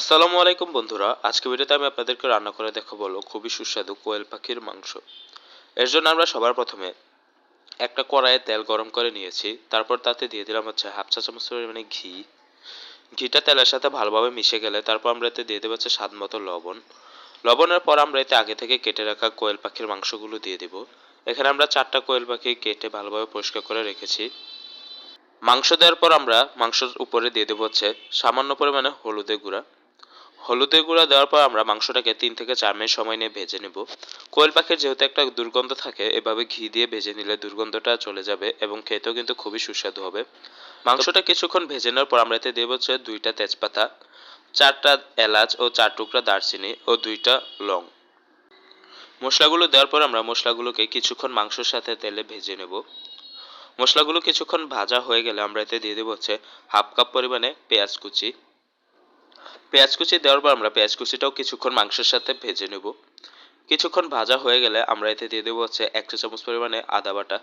আসসালামু আলাইকুম বন্ধুরা। আজকে ভিডিওতে আমি আপনাদেরকে রান্না করে দেখাবো খুবই সুস্বাদু কোয়েল পাখির মাংস। এর জন্য আমরা সবার প্রথমে একটা কড়াইয়ে তেল গরম করে নিয়েছি। তারপর তাতে দিয়ে দিলাম হচ্ছে হাফ চা চামচ পরিমাণে ঘি। ঘিটা তেলের সাথে ভালোভাবে মিশে গেলে তারপর আমরা এতে দিয়ে দেবো হচ্ছে স্বাদ মতো লবণ। লবণের পর আমরা এতে আগে থেকে কেটে রাখা কোয়েল পাখির মাংসগুলো দিয়ে দিব। এখানে আমরা চারটা কোয়েল পাখি কেটে ভালোভাবে পরিষ্কার করে রেখেছি। মাংস দেওয়ার পর আমরা মাংসের উপরে দিয়ে দেবো হচ্ছে সামান্য পরিমাণে হলুদের গুঁড়া। হলুদের গুঁড়া দেওয়ার পর আমরা মাংসটাকে তিন থেকে চার মিনিট সময় নিয়ে ভেজে নেব। কোয়েল পাখির যেহেতু একটা দুর্গন্ধ থাকে, এভাবে ঘি দিয়ে ভেজে নিলে দুর্গন্ধটা চলে যাবে এবং খেতেও কিন্তু খুবই সুস্বাদু হবে। মাংসটা কিছুক্ষণ ভেজে নেওয়ার পর আমরা এতে দেবো হচ্ছে দুইটা তেজপাতা, চারটা এলাচ ও চার টুকরা দারচিনি ও দুইটা লং। মশলাগুলো দেওয়ার পর আমরা মশলাগুলোকে কিছুক্ষণ মাংসের সাথে তেলে ভেজে নেব। মশলাগুলো কিছুক্ষণ ভাজা হয়ে গেলে আমরা এতে দিয়ে দেবো হচ্ছে হাফ কাপ পরিমাণে পেঁয়াজ কুচি। পেঁয়াজ কুচি দেওয়ার পর আমরা পেঁয়াজ কুচিটাও কিছুক্ষণ মাংসের সাথে ভেজে নেব। কিছুক্ষণ ভাজা হয়ে গেলে আমরা এতে দিয়ে দেবো হচ্ছে এক চা চামচ পরিমাণে আদা বাটা।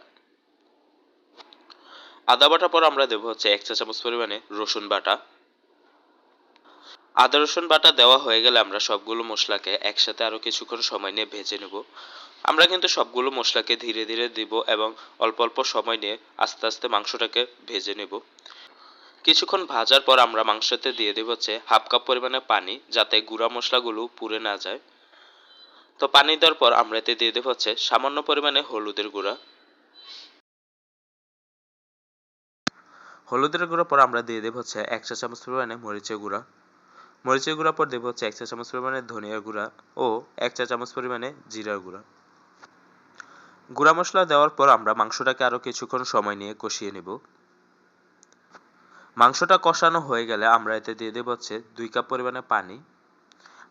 আদা বাটা পর আমরা দেবো হচ্ছে এক চা চামচ পরিমাণে রসুন বাটা। আদা রসুন বাটা দেওয়া হয়ে গেলে আমরা সবগুলো মশলাকে একসাথে আরও কিছুক্ষণ সময় নিয়ে ভেজে নেব। আমরা কিন্তু সবগুলো মশলাকে ধীরে ধীরে দিব এবং অল্প অল্প সময় নিয়ে আস্তে আস্তে মাংসটাকে ভেজে নেব। কিছুক্ষণ ভাজার পর আমরা মাংসতে দিয়ে দেব হচ্ছে হাফ কাপ পরিমাণে পানি যাতে গুঁড়া মশলাগুলো পুড়ে না যায়। তো পানি দেওয়ার পর আমরা এতে দিয়ে দেবো হচ্ছে সামান্য পরিমাণে হলুদের গুঁড়া। হলুদের গুঁড়া পর আমরা দিয়ে দেবো হচ্ছে এক চা চামচ পরিমাণে মরিচের গুঁড়া। মরিচের গুঁড়া পর দেবো হচ্ছে এক চা চামচ পরিমাণে ধনিয়ার গুঁড়া ও এক চা চামচ পরিমাণে জিরার গুঁড়া। গুঁড়া মশলা দেওয়ার পর আমরা মাংসটাকে আরও কিছুক্ষণ সময় নিয়ে কষিয়ে নেব। মাংসটা কষানো হয়ে গেলে আমরা এতে দিয়ে দেবো হচ্ছে দুই কাপ পরিমাণে পানি।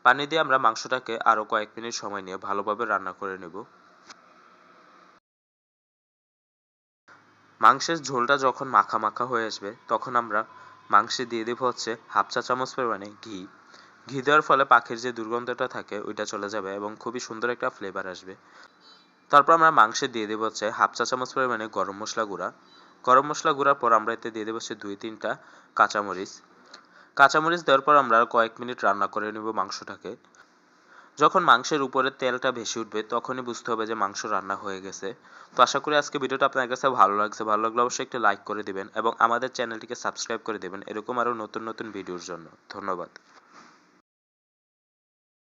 পানি দিয়ে আমরা মাংসটাকে আরও কয়েক মিনিট সময় নিয়ে ভালোভাবে রান্না করে নেব। মাংসের ঝোলটা যখন মাখা মাখা হয়ে আসবে, তখন আমরা মাংসে দিয়ে দেবো হচ্ছে হাফ চা চামচ পরিমাণে ঘি। ঘি দেওয়ার ফলে পাখির যে দুর্গন্ধটা থাকে, ওইটা চলে যাবে এবং খুবই সুন্দর একটা ফ্লেভার আসবে। তারপর আমরা মাংসে দিয়ে দেবো হচ্ছে হাফ চা চামচ পরিমাণে গরম মশলা গুঁড়া। গরম মশলা গুঁড়ার পর আমরা এতে দিয়ে দেবো হচ্ছে দুই তিনটা কাঁচামরিচ। কাঁচামরিচ দেওয়ার পর আমরা কয়েক মিনিট রান্না করে নেব মাংসটাকে। যখন মাংসের উপরে তেলটা ভেসে উঠবে, তখনই বুঝতে হবে যে মাংস রান্না হয়ে গেছে। তো আশা করি আজকে ভিডিওটা আপনার কাছে ভালো লাগছে। ভালো লাগলে অবশ্যই একটু লাইক করে দিবেন এবং আমাদের চ্যানেলটিকে সাবস্ক্রাইব করে দেবেন। এরকম আরও নতুন নতুন ভিডিওর জন্য। ধন্যবাদ।